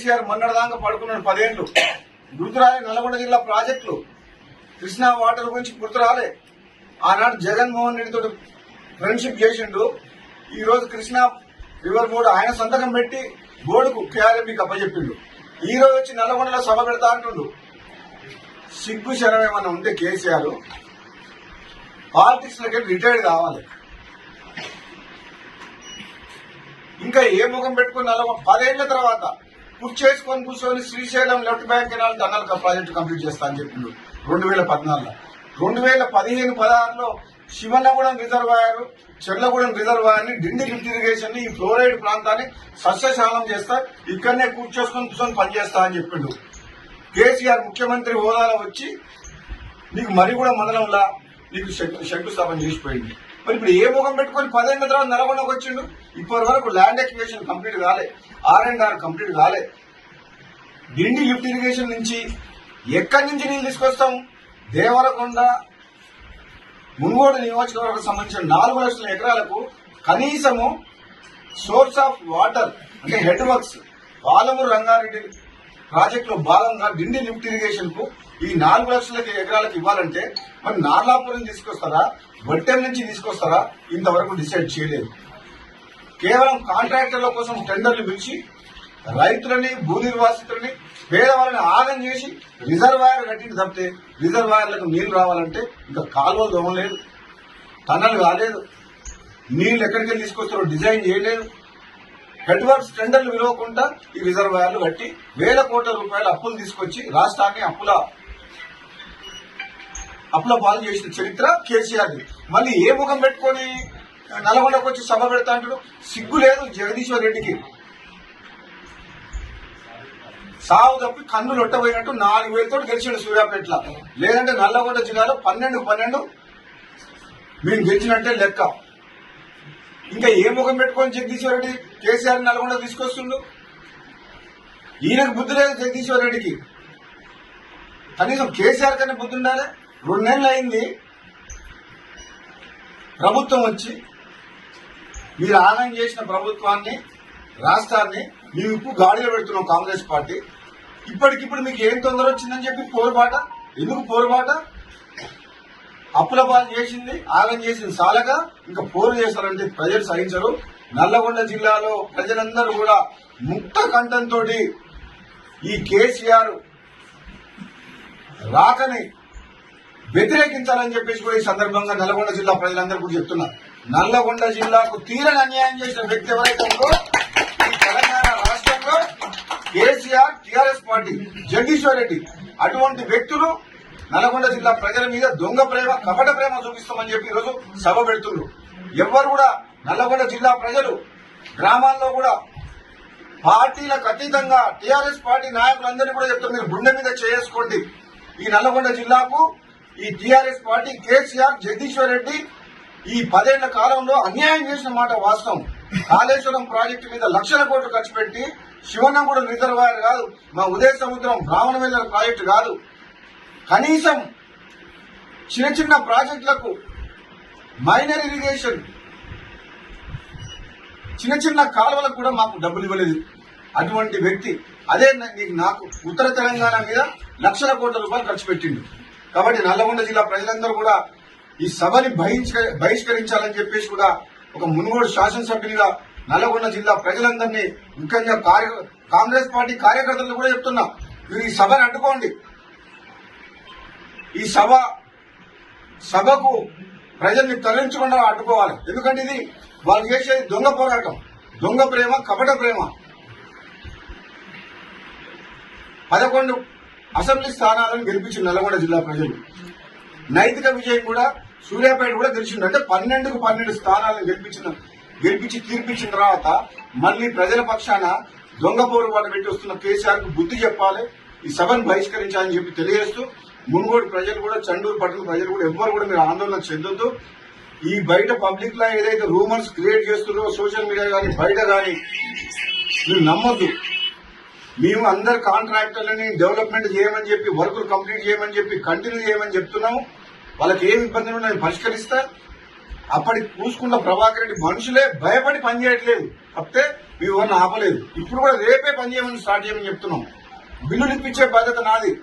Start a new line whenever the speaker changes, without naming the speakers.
కేసీఆర్ మొన్నటిదాకా పడుకున్నాడు పదేండ్లు. గుర్తురాలే నల్గొండ జిల్లా ప్రాజెక్టులు. కృష్ణా వాటర్ గురించి గుర్తురాలే. ఆనాడు జగన్మోహన్ రెడ్డితో ఫ్రెండ్షిప్ చేసిండు. ఈ రోజు కృష్ణా రివర్ బోర్డు ఆయన సంతకం పెట్టి బోర్డుకు కేఆర్ఎంపీకి అప్పచెప్పిండు. ఈ రోజు వచ్చి నల్గొండలో సభ పెడతా అంటుండు. సిగ్గు శరం ఏమన్నా ఉంటే కేసీఆర్ పాలిటిక్స్ లకి రిటైర్డ్ కావాలి. ఇంకా ఏ ముఖం పెట్టుకుని నలభై పదేళ్ళ తర్వాత పుష్ చేసుకొని కూర్చొని Srisailam left bank canal tunnel project complete చేస్తా అని చెప్పిండు రెండు వేల పద్నాలుగులో. రెండు వేల పదిహేను పదహారులో శివనగూడెం రిజర్వాయర్ చెర్లగూడెం రిజర్వాయర్ని డిండి ఇరిగేషన్ని ఈ ఫ్లోరైడ్ ప్రాంతాన్ని సస్యశాలం చేస్తా ఇక్కడనే కూర్చోసుకొని కూర్చొని పనిచేస్తా అని చెప్పిండు. కేసీఆర్ ముఖ్యమంత్రి హోదాలో వచ్చి నీకు మరి కూడా నీకు శంకుస్థాపన చేసిపోయింది. మరి ఇప్పుడు ఏ ముఖం పెట్టుకొని పదేళ్ళ తర్వాత నల్గొండకు వచ్చిండు? ఇప్పటి వరకు ల్యాండ్ ఎక్యువేషన్ కంప్లీట్ కాలే. ఆర్ అండ్ ఆర్ కంప్లీట్ కాలే. డిండి లిఫ్ట్ ఇరిగేషన్ నుంచి ఎక్కడి నుంచి నీళ్ళు తీసుకొస్తాం? దేవరకొండ మునుగోడు నియోజకవర్గం సంబంధించిన నాలుగు లక్షల ఎకరాలకు కనీసము సోర్స్ ఆఫ్ వాటర్ అంటే హెడ్ వర్క్స్ పాలమూరు రంగారెడ్డి ప్రాజెక్టులో భాగంగా డిండి లిఫ్ట్ ఇరిగేషన్కు ఈ నాలుగు లక్షల ఎకరాలకు ఇవ్వాలంటే మరి నార్లాపురం తీసుకొస్తారా? బట్టెం నుంచి తీసుకొస్తారా? ఇంతవరకు డిసైడ్ చేయలేదు. కేవలం కాంట్రాక్టర్ల కోసం టెండర్లు పిలిచి రైతులని భూ నిర్వాసితులని పేదవాళ్ళని ఆగం చేసి రిజర్వాయర్ కట్టింది తప్పితే రిజర్వాయర్లకు నీళ్ళు రావాలంటే ఇంకా కాలువలు దొమలేదు టన్నల్ కాలేదు నీళ్ళు ఎక్కడికి తీసుకొస్తారో డిజైన్ చేయలేదు. హెడ్ వర్క్స్ టెండర్లు విలువకుండా ఈ రిజర్వాయర్లు కట్టి వేల కోట్ల రూపాయల అప్పులు తీసుకొచ్చి రాష్ట్రాన్ని అప్పుల అప్పుల పాలు చేసిన చరిత్ర కేసీఆర్ మళ్ళీ ఏ ముఖం పెట్టుకొని నల్గొండకు వచ్చి సభ పెడతా అంటాడు? సిగ్గు లేదు జగదీశ్వర్ రెడ్డికి. సాగు తప్పి కన్ను లొట్టబోయినట్టు నాలుగు వేలతో గెలిచాడు సూర్యాపేటలో. లేదంటే నల్లగొండ జిల్లాలో పన్నెండు పన్నెండు మేము గెలిచినట్టే లెక్క. ఇంకా ఏ ముఖం పెట్టుకొని జగదీశ్వర్ రెడ్డి కేసీఆర్ నల్గొండ తీసుకొస్తుండు? ఈయనకు బుద్ధి లేదు జగదీశ్వర్ రెడ్డికి. కనీసం కేసీఆర్ కన్నా బుద్ధి ఉండాలి? రెండు నెలలు అయింది. ప్రభుత్వం వచ్చి మీరు ఆదాయం చేసిన ప్రభుత్వాన్ని రాష్ట్రాన్ని మేము ఇప్పుడు గాడిలో పెడుతున్నాం కాంగ్రెస్ పార్టీ. ఇప్పటికిప్పుడు మీకు ఏం తొందర వచ్చిందని చెప్పి పోరుబాట? ఎందుకు పోరుబాట? అప్పుల పాలు చేసింది ఆగం చేసింది సాలగా ఇంకా పోరు చేస్తారంటే ప్రజలు సహించరు. నల్లగొండ జిల్లాలో ప్రజలందరూ కూడా ముక్త కంఠంతో ఈ కేసీఆర్ రాకని వ్యతిరేకించాలని చెప్పేసి కూడా ఈ సందర్భంగా నల్లగొండ జిల్లా ప్రజలందరూ కూడా చెప్తున్నారు. నల్లగొండ జిల్లాకు తీరని అన్యాయం చేసిన వ్యక్తి ఎవరైతే ఉందో ఈ తెలంగాణ రాష్ట్రంలో KCR TRS party Jagadishwar Reddy అటువంటి వ్యక్తులు నల్గొండ జిల్లా ప్రజల మీద దొంగ ప్రేమ కపట ప్రేమ చూపిస్తామని చెప్పి ఈరోజు సభ పెడుతున్నారు ఎవ్వరు కూడా నల్లగొండ జిల్లా ప్రజలు గ్రామాల్లో కూడా పార్టీలకు అతీతంగా టీఆర్ఎస్ పార్టీ నాయకులందరినీ కూడా చెప్తారు మీరు గుండె మీద చేసుకోండి ఈ నల్లగొండ జిల్లాకు ఈ TRS party KCR Jagadishwar Reddy ఈ పదేళ్ళ కాలంలో అన్యాయం చేసిన మాట వాస్తవం. కాళేశ్వరం ప్రాజెక్టు మీద లక్షల కోట్లు ఖర్చు పెట్టి శివన్నగూడెం రిజర్వాయర్ కాదు మా ఉదయ సముద్రం బ్రాహ్మణవెల్లర ప్రాజెక్టు కాదు. కనీసం చిన్న చిన్న ప్రాజెక్టులకు మైనర్ ఇరిగేషన్ చిన్న చిన్న కాలువలకు కూడా మాకు డబ్బులు ఇవ్వలేదు. అటువంటి వ్యక్తి అదే నీకు నాకు ఉత్తర తెలంగాణ మీద లక్షల కోట్ల రూపాయలు ఖర్చు పెట్టిండు. కాబట్టి నల్లగొండ జిల్లా ప్రజలందరూ కూడా ఈ సభని బహిష్కరించాలని చెప్పేసి కూడా ఒక మునుగోడు శాసనసభ్యునిగా నల్లగొండ జిల్లా ప్రజలందరినీ ముఖ్యంగా కార్య కాంగ్రెస్ పార్టీ కార్యకర్తలు కూడా చెప్తున్నా. మీరు ఈ సభను అడ్డుకోండి. ఈ సభ సభకు ప్రజల్ని తరలించకుండా అడ్డుకోవాలి ఎందుకంటే ఇది వాళ్ళు చేసే దొంగ పోరాటం. దొంగ ప్రేమ కపట ప్రేమ. పదకొండు అసెంబ్లీ స్థానాలను గెలిపించిన నల్గొండ జిల్లా ప్రజలు. నైతిక విజయం కూడా సూర్యాపేట కూడా గెలిచిండు అంటే పన్నెండుకు పన్నెండు స్థానాలను గెలిపించిన గెలిపించి తీర్పించిన తర్వాత మళ్ళీ ప్రజల పక్షాన దొంగ పోరుబాటు పెట్టి వస్తున్న కేసీఆర్కు బుద్ధి చెప్పాలి. ఈ సభను బహిష్కరించాలని చెప్పి తెలియజేస్తూ మునుగోడు ప్రజలు కూడా చండూరు పట్టణ ప్రజలు కూడా ఎవ్వరు కూడా మీరు ఆందోళన చెందొద్దు. ఈ బయట పబ్లిక్లో ఏదైతే రూమర్స్ క్రియేట్ చేస్తున్నారో సోషల్ మీడియా కానీ బయట కానీ మీరు నమ్మొద్దు. మేము అందరు కాంట్రాక్టర్లని డెవలప్మెంట్ చేయమని చెప్పి వర్కులు కంప్లీట్ చేయమని చెప్పి కంటిన్యూ చేయమని చెప్తున్నాము. వాళ్ళకి ఏమి ఇబ్బందులు ఉన్నాయో పరిష్కరిస్తా. అప్పటి చూసుకున్న ప్రభాకర్ రెడ్డి మనుషులే భయపడి పనిచేయట్లేదు తప్పితే మేము ఎవరిని ఆపలేదు. ఇప్పుడు కూడా రేపే పని చేయమని స్టార్ట్ చేయమని చెప్తున్నాం. బిల్లులు ఇప్పించే బాధ్యత నాది.